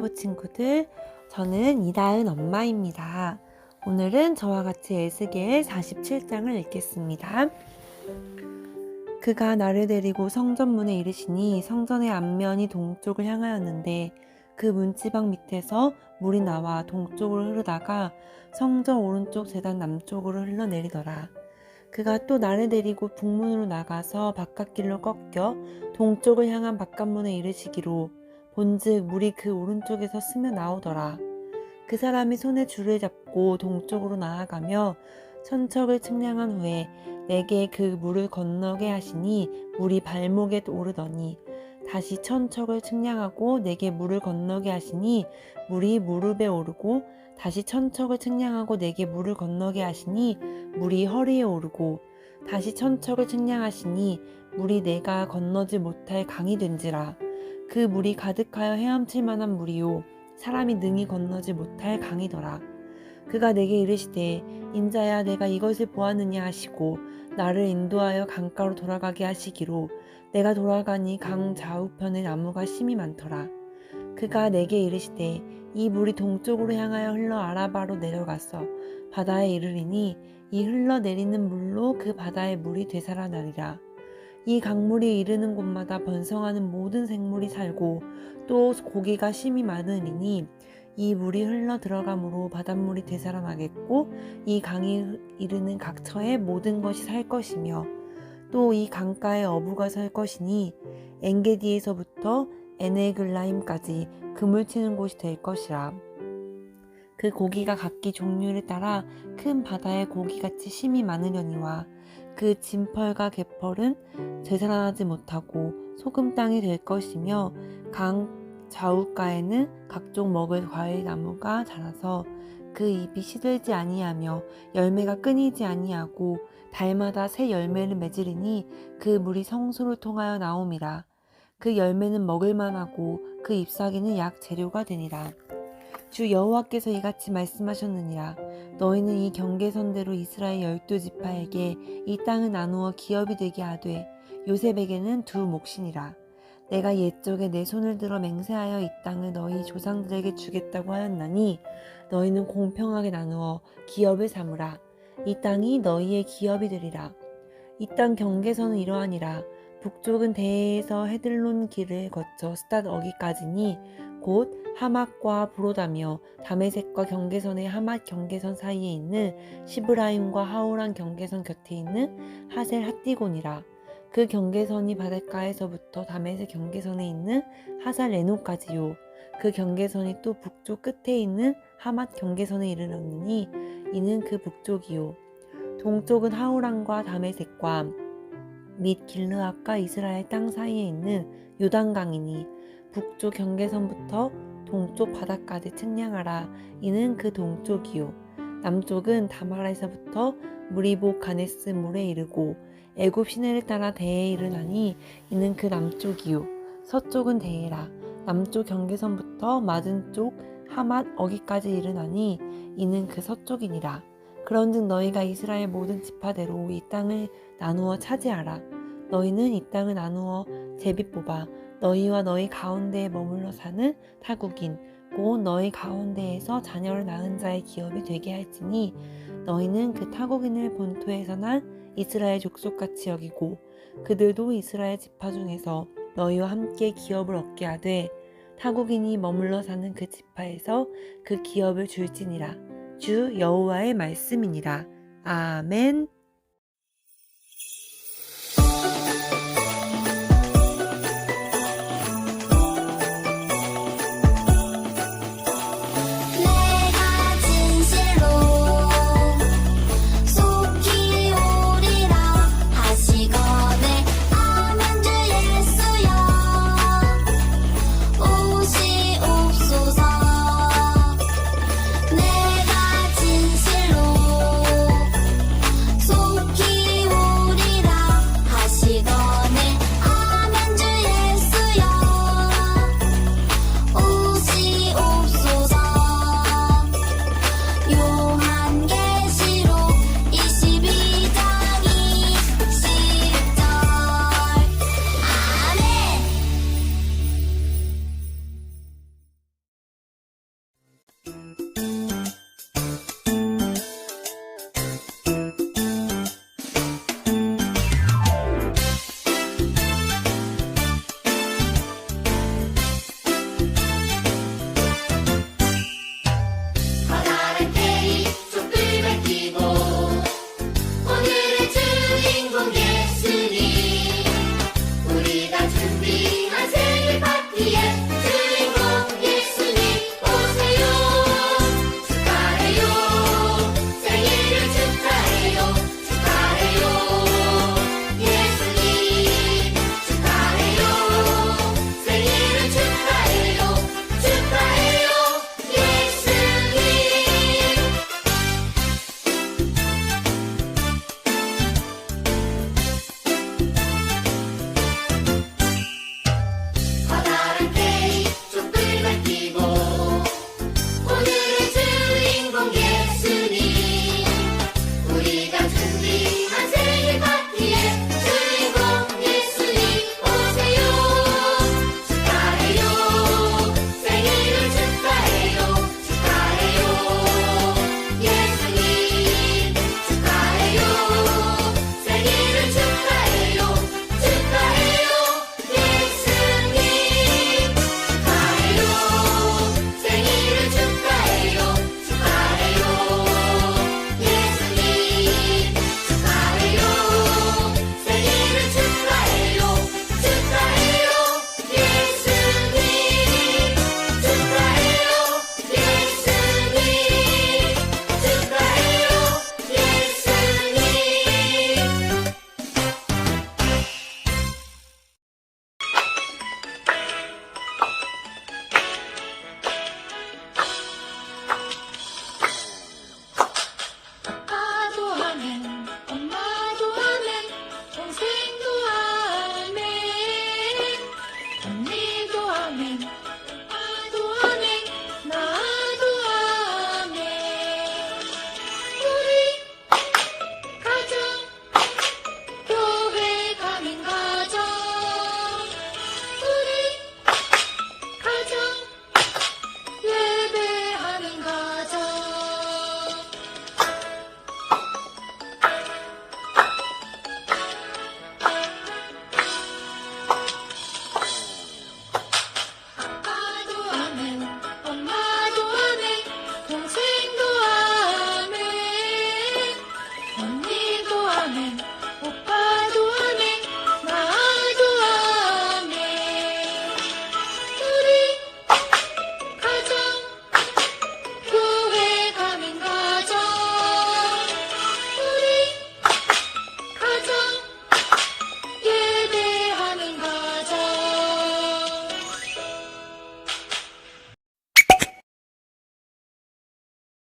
영화부 친구들, 저는 이다은 엄마입니다. 오늘은 저와 같이 에스겔 47장을 읽겠습니다. 그가 나를 데리고 성전문에 이르시니 성전의 앞면이 동쪽을 향하였는데 그 문지방 밑에서 물이 나와 동쪽으로 흐르다가 성전 오른쪽 재단 남쪽으로 흘러내리더라. 그가 또 나를 데리고 북문으로 나가서 바깥길로 꺾여 동쪽을 향한 바깥문에 이르시기로 본즉 물이 그 오른쪽에서 스며 나오더라. 그 사람이 손에 줄을 잡고 동쪽으로 나아가며 천척을 측량한 후에 내게 그 물을 건너게 하시니 물이 발목에 오르더니 다시 천척을 측량하고 내게 물을 건너게 하시니 물이 무릎에 오르고 다시 천척을 측량하고 내게 물을 건너게 하시니 물이 허리에 오르고 다시 천척을 측량하시니 물이 내가 건너지 못할 강이 된지라 그 물이 가득하여 헤엄칠 만한 물이요. 사람이 능히 건너지 못할 강이더라. 그가 내게 이르시되 인자야 내가 이것을 보았느냐 하시고 나를 인도하여 강가로 돌아가게 하시기로 내가 돌아가니 강 좌우편에 나무가 심이 많더라. 그가 내게 이르시되 이 물이 동쪽으로 향하여 흘러 아라바로 내려가서 바다에 이르리니 이 흘러내리는 물로 그 바다의 물이 되살아나리라. 이 강물이 이르는 곳마다 번성하는 모든 생물이 살고 또 고기가 심이 많으리니 이 물이 흘러 들어가므로 바닷물이 되살아나겠고 이 강이 이르는 각 처에 모든 것이 살 것이며 또 이 강가에 어부가 설 것이니 엔게디에서부터 에네글라임까지 그물 치는 곳이 될 것이라. 그 고기가 각기 종류를 따라 큰 바다의 고기같이 심이 많으려니와 그 진펄과 개펄은 되살아나지 못하고 소금 땅이 될 것이며 강 좌우가에는 각종 먹을 과일 나무가 자라서 그 잎이 시들지 아니하며 열매가 끊이지 아니하고 달마다 새 열매를 맺으리니 그 물이 성소를 통하여 나옴이라. 그 열매는 먹을 만하고 그 잎사귀는 약 재료가 되니라 주 여호와께서 이같이 말씀하셨느니라. 너희는 이 경계선대로 이스라엘 열두 지파에게 이 땅을 나누어 기업이 되게 하되 요셉에게는 두 몫이니라. 내가 옛적에 내 손을 들어 맹세하여 이 땅을 너희 조상들에게 주겠다고 하였나니 너희는 공평하게 나누어 기업을 삼으라. 이 땅이 너희의 기업이 되리라. 이 땅 경계선은 이러하니라. 북쪽은 대해에서 헤들론 길을 거쳐 스tat 어기까지니 곧 하맛과 브로다며 다메섹과 경계선의 하맛 경계선 사이에 있는 시브라임과 하오란 경계선 곁에 있는 하셀 핫디곤이라. 그 경계선이 바닷가에서부터 다메섹 경계선에 있는 하살 레노까지요. 그 경계선이 또 북쪽 끝에 있는 하맛 경계선에 이르렀느니 이는 그 북쪽이요. 동쪽은 하오란과 다메섹과 및 길르앗과 이스라엘 땅 사이에 있는 요단강이니 북쪽 경계선부터 동쪽 바다까지 측량하라. 이는 그 동쪽이요. 남쪽은 다마라에서부터 무리보 가네스 물에 이르고 애굽 시내를 따라 대에 이르나니 이는 그 남쪽이요. 서쪽은 대에라. 남쪽 경계선부터 맞은 쪽 하맛 어기까지 이르나니 이는 그 서쪽이니라. 그런즉 너희가 이스라엘 모든 지파대로 이 땅을 나누어 차지하라. 너희는 이 땅을 나누어 제비 뽑아 너희와 너희 가운데에 머물러 사는 타국인 곧 너희 가운데에서 자녀를 낳은 자의 기업이 되게 할지니 너희는 그 타국인을 본토에서 난 이스라엘 족속같이 여기고 그들도 이스라엘 지파 중에서 너희와 함께 기업을 얻게 하되 타국인이 머물러 사는 그 지파에서 그 기업을 줄지니라. 주 여호와의 말씀이니라. 아멘